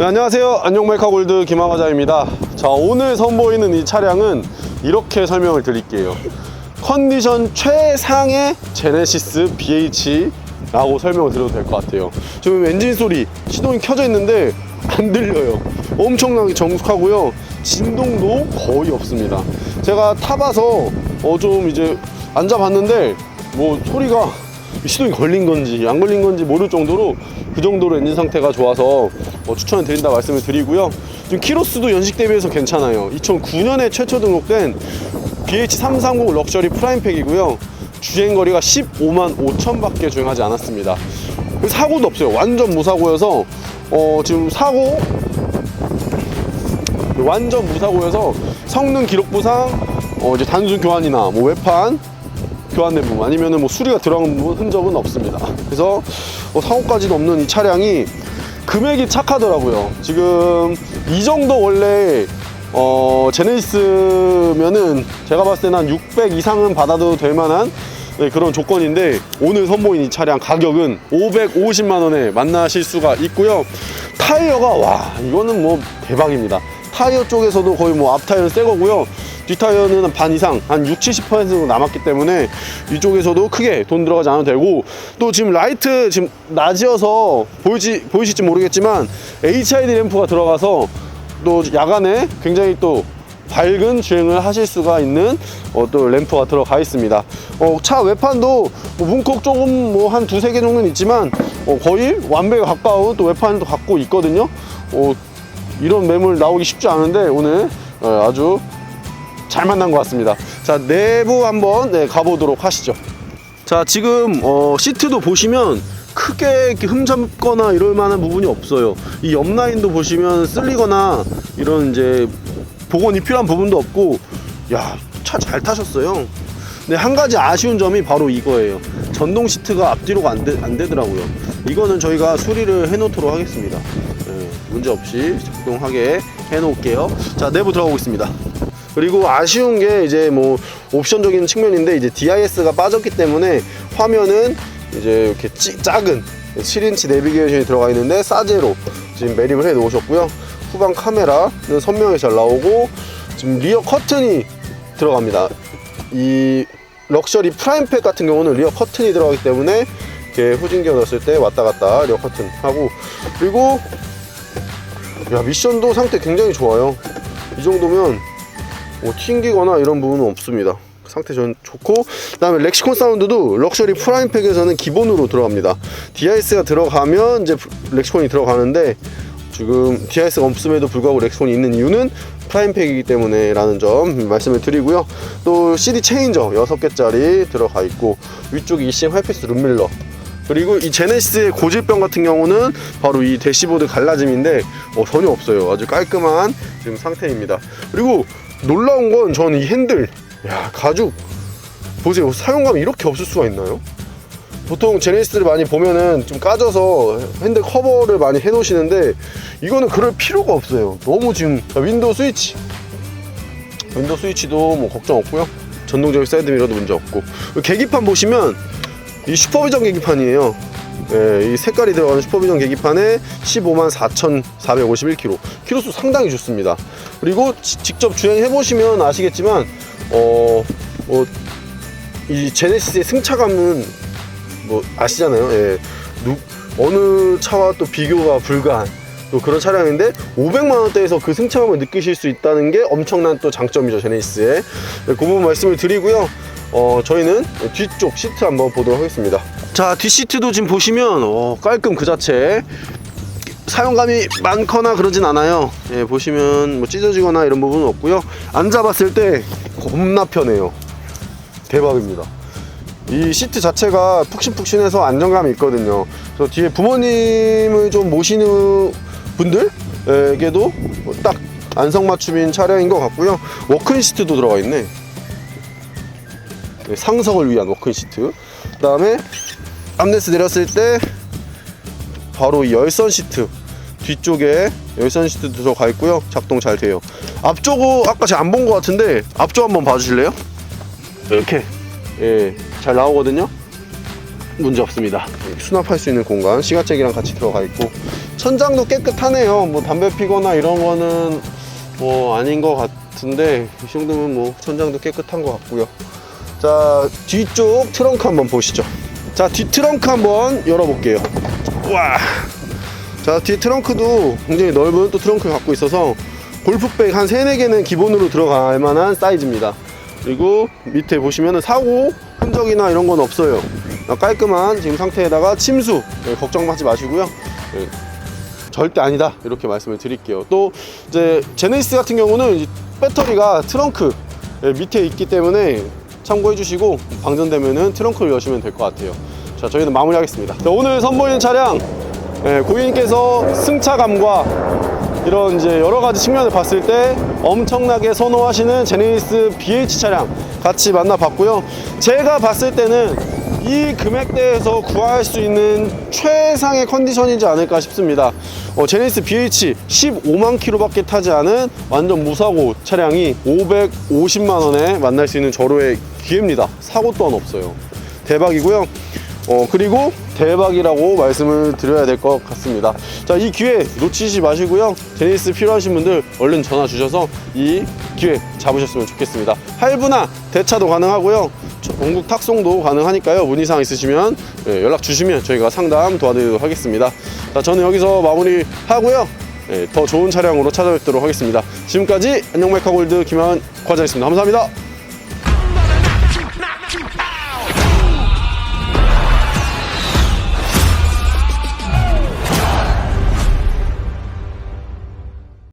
네, 안녕하세요. 안녕 메카 골드 김하과자입니다. 자, 오늘 선보이는 이 차량은 이렇게 설명을 드릴게요. 컨디션 최상의 제네시스 BH라고 설명을 드려도 될 것 같아요. 지금 엔진 소리 시동이 켜져 있는데 안 들려요. 엄청나게 정숙하고요. 진동도 거의 없습니다. 제가 타봐서 어 좀 이제 앉아봤는데 뭐 소리가 시동이 걸린 건지 안 걸린 건지 모를 정도로 그 정도로 엔진 상태가 좋아서 어, 추천을 드린다 말씀을 드리고요. 지금 키로수도 연식 대비해서 괜찮아요. 2009년에 최초 등록된 BH330 럭셔리 프라임팩이고요. 주행 거리가 15만 5천밖에 주행하지 않았습니다. 사고도 없어요. 완전 무사고여서 어, 지금 사고 완전 무사고여서 성능 기록부상 어, 이제 단순 교환이나 뭐 외판 교환된 부분 아니면은 뭐 수리가 들어간 흔적은 없습니다. 그래서 어, 사고까지도 없는 이 차량이 금액이 착하더라고요. 지금 이 정도 원래 어, 제네시스면은 제가 봤을 때는 한 600 이상은 받아도 될 만한 네, 그런 조건인데 오늘 선보인 이 차량 가격은 550만 원에 만나실 수가 있고요. 타이어가 와 이거는 뭐 대박입니다. 타이어 쪽에서도 거의 뭐 앞 타이어는 새 거고요. 뒷 타이어는 반 이상 한 6, 70% 정도 남았기 때문에 이쪽에서도 크게 돈 들어가지 않아도 되고 또 지금 라이트 지금 낮이어서 보이지 보이실지 모르겠지만 HID 램프가 들어가서 또 야간에 굉장히 또 밝은 주행을 하실 수가 있는 어, 또 램프가 들어가 있습니다. 어, 차 외판도 뭐 문콕 조금 뭐 한 두세 개 정도는 있지만 어, 거의 완벽에 가까운 또 외판도 갖고 있거든요. 어, 이런 매물 나오기 쉽지 않은데 오늘 어, 아주 잘 만난 것 같습니다. 자 내부 한번 네, 가보도록 하시죠. 자 지금 어, 시트도 보시면 크게 이렇게 흠잡거나 이럴 만한 부분이 없어요. 이 옆 라인도 보시면 쓸리거나 이런 이제 복원이 필요한 부분도 없고 야 차 잘 타셨어요. 근데 한 가지 아쉬운 점이 바로 이거예요. 전동 시트가 앞뒤로가 안, 되, 안 되더라고요. 이거는 저희가 수리를 해 놓도록 하겠습니다. 네, 문제 없이 작동하게 해 놓을게요. 자 내부 들어가 보겠습니다. 그리고 아쉬운 게 이제 뭐 옵션적인 측면인데 이제 DIS가 빠졌기 때문에 화면은 이제 이렇게 찌- 작은 7인치 내비게이션이 들어가 있는데 사제로 지금 매립을 해 놓으셨고요. 후방 카메라는 선명하게 잘 나오고 지금 리어 커튼이 들어갑니다. 이 럭셔리 프라임팩 같은 경우는 리어 커튼이 들어가기 때문에 이렇게 후진기어 넣었을 때 왔다 갔다 리어 커튼 하고 그리고 야 미션도 상태 굉장히 좋아요. 이 정도면 뭐 튕기거나 이런 부분은 없습니다. 상태 전 좋고 그다음에 렉시콘 사운드도 럭셔리 프라임팩에서는 기본으로 들어갑니다. DIS가 들어가면 이제 렉시콘이 들어가는데 지금 DIS가 없음에도 불구하고 렉시콘이 있는 이유는 프라임팩이기 때문에 라는 점 말씀을 드리고요. 또 CD 체인저 6개짜리 들어가 있고 위쪽에 이싱 하이패스 룸밀러 그리고 이 제네시스의 고질병 같은 경우는 바로 이 대시보드 갈라짐인데 어, 전혀 없어요. 아주 깔끔한 지금 상태입니다. 그리고 놀라운 건 저는 이 핸들, 야 가죽 보세요. 사용감이 이렇게 없을 수가 있나요? 보통 제네시스를 많이 보면은 좀 까져서 핸들 커버를 많이 해놓으시는데 이거는 그럴 필요가 없어요. 너무 지금 자, 윈도우 스위치, 윈도우 스위치도 뭐 걱정 없고요. 전동적인 사이드 미러도 문제 없고 계기판 보시면 이 슈퍼비전 계기판이에요. 예, 이 색깔이 들어가는 슈퍼비전 계기판에 15만 4,451km. 키로수 상당히 좋습니다. 그리고 지- 직접 주행해 보시면 아시겠지만 어, 어, 이 제네시스의 승차감은 뭐 아시잖아요. 예. 누, 어느 차와 또 비교가 불가한 또 그런 차량인데 500만 원대에서 그 승차감을 느끼실 수 있다는 게 엄청난 또 장점이죠 제네시스의 네, 그 부분 말씀을 드리고요. 어, 저희는 뒤쪽 시트 한번 보도록 하겠습니다. 자, 뒷시트도 지금 보시면 어, 깔끔 그 자체. 사용감이 많거나 그러진 않아요. 예, 보시면 뭐 찢어지거나 이런 부분은 없고요. 앉아봤을 때 겁나 편해요. 대박입니다. 이 시트 자체가 푹신푹신해서 안정감이 있거든요. 그래서 뒤에 부모님을 좀 모시는 분들에게도 딱 안성맞춤인 차량인 것 같고요. 워크인 시트도 들어가 있네. 네, 상석을 위한 워크인 시트. 그 다음에 암레스 내렸을 때 바로 이 열선 시트 뒤쪽에 열선 시트 들어가 있고요. 작동 잘 돼요. 앞쪽은 아까 제가 안 본 것 같은데 앞쪽 한번 봐주실래요? 이렇게 예, 잘 나오거든요. 문제 없습니다. 수납할 수 있는 공간 시가잭이랑 같이 들어가 있고 천장도 깨끗하네요. 뭐 담배 피거나 이런 거는 뭐 아닌 것 같은데 이 정도면 뭐 천장도 깨끗한 것 같고요. 자 뒤쪽 트렁크 한번 보시죠. 자 뒤 트렁크 한번 열어볼게요. 와. 자, 뒤 트렁크도 굉장히 넓은 또 트렁크를 갖고 있어서 골프백 한 3, 4개는 기본으로 들어갈 만한 사이즈입니다. 그리고 밑에 보시면은 사고 흔적이나 이런 건 없어요. 아, 깔끔한 지금 상태에다가 침수 네, 걱정하지 마시고요. 네, 절대 아니다 이렇게 말씀을 드릴게요. 또 이제 제네시스 같은 경우는 이 배터리가 트렁크 네, 밑에 있기 때문에 참고해 주시고 방전되면은 트렁크를 여시면 될 것 같아요. 자, 저희는 마무리하겠습니다. 자, 오늘 선보이는 차량 예, 고객님께서 승차감과 이런 이제 여러 가지 측면을 봤을 때 엄청나게 선호하시는 제네시스 BH 차량 같이 만나봤고요. 제가 봤을 때는 이 금액대에서 구할 수 있는 최상의 컨디션이지 않을까 싶습니다. 어, 제네시스 BH 15만 킬로밖에 타지 않은 완전 무사고 차량이 550만 원에 만날 수 있는 절호의 기회입니다. 사고 또한 없어요. 대박이고요. 어, 그리고 대박이라고 말씀을 드려야 될 것 같습니다. 자, 이 기회 놓치지 마시고요. 제니스 필요하신 분들 얼른 전화 주셔서 이 기회 잡으셨으면 좋겠습니다. 할부나 대차도 가능하고요. 저- 전국 탁송도 가능하니까요. 문의사항 있으시면 예, 연락 주시면 저희가 상담 도와드리도록 하겠습니다. 자, 저는 여기서 마무리 하고요. 예, 더 좋은 차량으로 찾아뵙도록 하겠습니다. 지금까지 안녕메카골드 김한 과장이었습니다. 감사합니다.